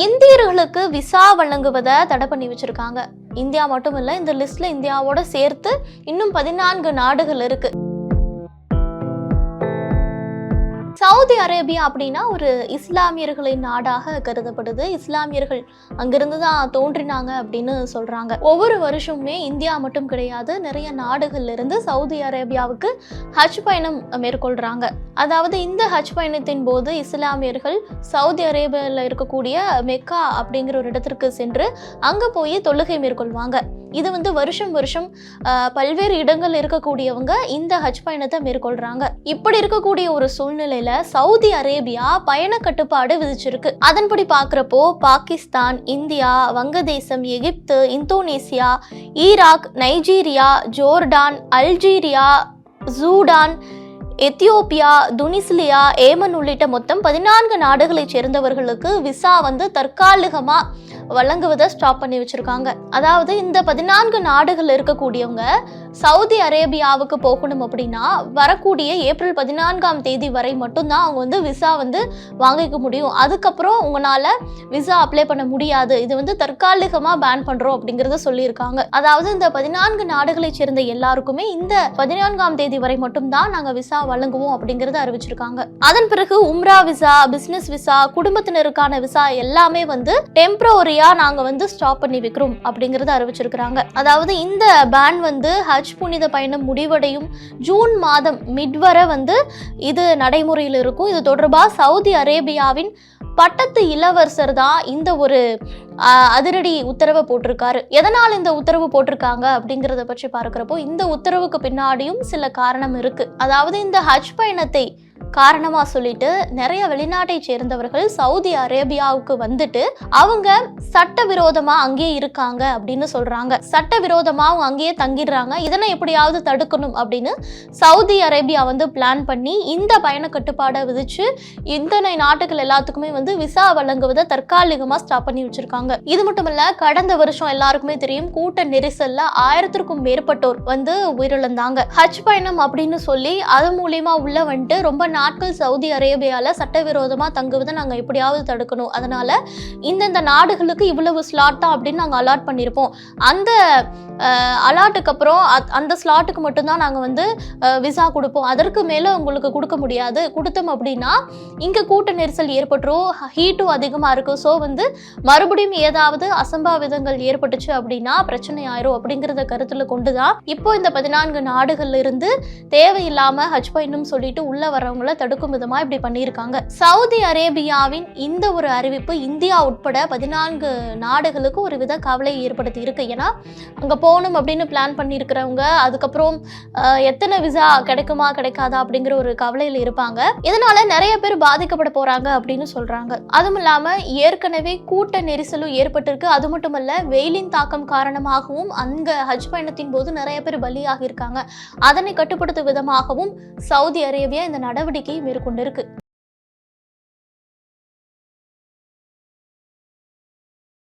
இந்தியர்களுக்கு விசா வழங்குவதை தடை பண்ணி வச்சிருக்காங்க. இந்தியா மட்டும் இல்ல இந்த லிஸ்ட்ல இந்தியாவோட சேர்த்து இன்னும் பதினான்கு நாடுகள் இருக்கு. சவுதி அரேபியா அப்படின்னா ஒரு இஸ்லாமியர்களின் நாடாக கருதப்படுது. இஸ்லாமியர்கள் அங்கிருந்து தான் தோன்றினாங்க அப்படின்னு சொல்றாங்க. ஒவ்வொரு வருஷமுமே இந்தியா மட்டும் கிடையாது நிறைய நாடுகள்ல இருந்து சவுதி அரேபியாவுக்கு ஹஜ் பயணம் மேற்கொள்றாங்க. அதாவது இந்த ஹஜ் பயணத்தின் போது இஸ்லாமியர்கள் சவுதி அரேபியாவில் இருக்கக்கூடிய மெக்கா அப்படிங்கிற ஒரு இடத்திற்கு சென்று அங்க போய் தொழுகை மேற்கொள்வாங்க. இது வந்து வருஷம் வருஷம் பல்வேறு இடங்கள் இருக்கக்கூடியவங்க இந்த ஹஜ் பயணத்தை மேற்கொள்றாங்க. இப்படி இருக்கக்கூடிய ஒரு சூழ்நிலையில சவுதி அரேபியா பயண கட்டுப்பாடு விதிச்சிருக்கு. அதன்படி பார்க்குறப்போ பாகிஸ்தான் இந்தியா வங்கதேசம் Egypt Indonesia Iraq Nigeria Jordan Algeria Sudan Ethiopia Tunisia Yemen உள்ளிட்ட மொத்தம் பதினான்கு நாடுகளைச் சேர்ந்தவர்களுக்கு விசா வந்து தற்காலிகமாக வழங்குவதை ஸ்டாப் பண்ணி வச்சுருக்காங்க. அதாவது இந்த பதினான்கு நாடுகள் இருக்கக்கூடியவங்க சவுதி அரேபியாவுக்கு போகணும் அப்படின்னா வரக்கூடிய ஏப்ரல் பதினான்காம் தேதி வரை மட்டும்தான் அவங்க வந்து விசா வந்து வாங்கிக்க முடியும். அதுக்கப்புறம் உங்களால் விசா அப்ளை பண்ண முடியாது. இது வந்து தற்காலிகமாக பேன் பண்ணுறோம் அப்படிங்கறத சொல்லியிருக்காங்க. அதாவது இந்த பதினான்கு நாடுகளைச் சேர்ந்த எல்லாருக்குமே இந்த பதினான்காம் தேதி வரை மட்டும்தான் நாங்கள் விசா வழங்குவோம் அப்படிங்கறத அறிவிச்சிருக்காங்க. அதன் பிறகு உம்ரா விசா பிசினஸ் விசா குடும்பத்தினருக்கான விசா எல்லாமே வந்து டெம்பரரியா நாங்க வந்து ஸ்டாப் பண்ணி வைக்கிறோம் அப்படிங்கறத அறிவிச்சிருக்கிறாங்க. அதாவது இந்த பேன் வந்து ஹஜ் புனித பயணம் முடிவடையும் ஜூன் மாதம் மிட் வரை வந்து இது நடைமுறையில் இருக்கும். இது தொடர்பாக சவுதி அரேபியாவின் பட்டத்து இளவரசர் தான் இந்த ஒரு அதிரடி உத்தரவை போட்டிருக்காரு. எதனால் இந்த உத்தரவு போட்டிருக்காங்க அப்படிங்கிறத பற்றி பார்க்குறப்போ இந்த உத்தரவுக்கு பின்னாடியும் சில காரணம் இருக்குது அதாவது இந்த ஹஜ் பயணத்தை காரணமாக சொல்லிட்டு நிறைய வெளிநாட்டை சேர்ந்தவர்கள் சவுதி அரேபியாவுக்கு வந்துட்டு அவங்க சட்டவிரோதமா அங்கேயே இருக்காங்க அப்படின்னு சொல்றாங்க. சட்டவிரோதமா அவங்க அங்கேயே தங்கிடுறாங்க. இதனை எப்படியாவது தடுக்கணும் அப்படின்னு சவுதி அரேபியா வந்து பிளான் பண்ணி இந்த பயண கட்டுப்பாடை விதிச்சு இத்தனை நாட்டுகள் எல்லாத்துக்குமே வந்து விசா வழங்குவதை தற்காலிகமா ஸ்டாப் பண்ணி வச்சிருக்காங்க. இது மட்டும் இல்லை கடந்த வருஷம் எல்லாருக்குமே தெரியும் கூட்ட நெரிசல்ல ஆயிரத்திற்கும் மேற்பட்டோர் வந்து உயிரிழந்தாங்க. ஹஜ் பயணம் அப்படின்னு சொல்லி அது மூலியமா உள்ள வந்துட்டு ரொம்ப நாட்கள் சவுதி அரேபியாவில் சட்டவிரோதமாக தங்குவதை நாங்கள் எப்படியாவது தடுக்கணும். அதனால் இந்தந்த நாடுகளுக்கு இவ்வளவு ஸ்லாட் தான் அப்படின்னு நாங்கள் அலாட் பண்ணியிருப்போம் அந்த அலாட்டுக்கு அப்புறம் அத்- அந்த ஸ்லாட்டுக்கு மட்டும்தான் நாங்கள் வந்து விசா கொடுப்போம். அதற்கு மேலே உங்களுக்கு கொடுக்க முடியாது. கொடுத்தோம் அப்படின்னா இங்கே கூட்ட நெரிசல் ஏற்பட்டுரும். ஹீட்டும் அதிகமாக இருக்கும். ஸோ வந்து மறுபடியும் ஏதாவது அசம்பாவிதங்கள் ஏற்பட்டுச்சு அப்படின்னா பிரச்சனை ஆயிரும் அப்படிங்கிறத கருத்தில் கொண்டு தான் இப்போ இந்த பதினான்கு நாடுகள்ல இருந்து தேவையில்லாமல் ஹஜ் பயணம் சொல்லிட்டு உள்ளே வரவங்கள தடுக்கும் விதமா இப்படி பண்ணியிருக்காங்க. சவுதி அரேபியாவின் இந்த ஒரு அறிவிப்பு இந்தியா உட்பட பதினான்கு நாடுகளுக்கு ஒரு வித கவலை ஏற்படுத்தி இருக்கு. ஏன்னா அங்க போகணும் அப்படின்னு பிளான் பண்ணியிருக்கிறவங்க அதுக்கப்புறம் எத்தனை விசா கிடைக்குமா கிடைக்காதா அப்படிங்கிற ஒரு கவலையில் இருப்பாங்க. இதனால நிறைய பேர் பாதிக்கப்பட போறாங்க அப்படின்னு சொல்றாங்க. அதுவும் இல்லாம ஏற்கனவே கூட்ட நெரிசலும் ஏற்பட்டிருக்கு. அது மட்டுமல்ல வெயிலின் தாக்கம் காரணமாகவும் அங்க ஹஜ் பயணத்தின் போது நிறைய பேர் பலியாகி இருக்காங்க அதனை கட்டுப்படுத்தும் விதமாகவும் சவுதி அரேபியா இந்த நடவடிக்கை நடவடிக்கையை மேற்கொண்டிருக்கு.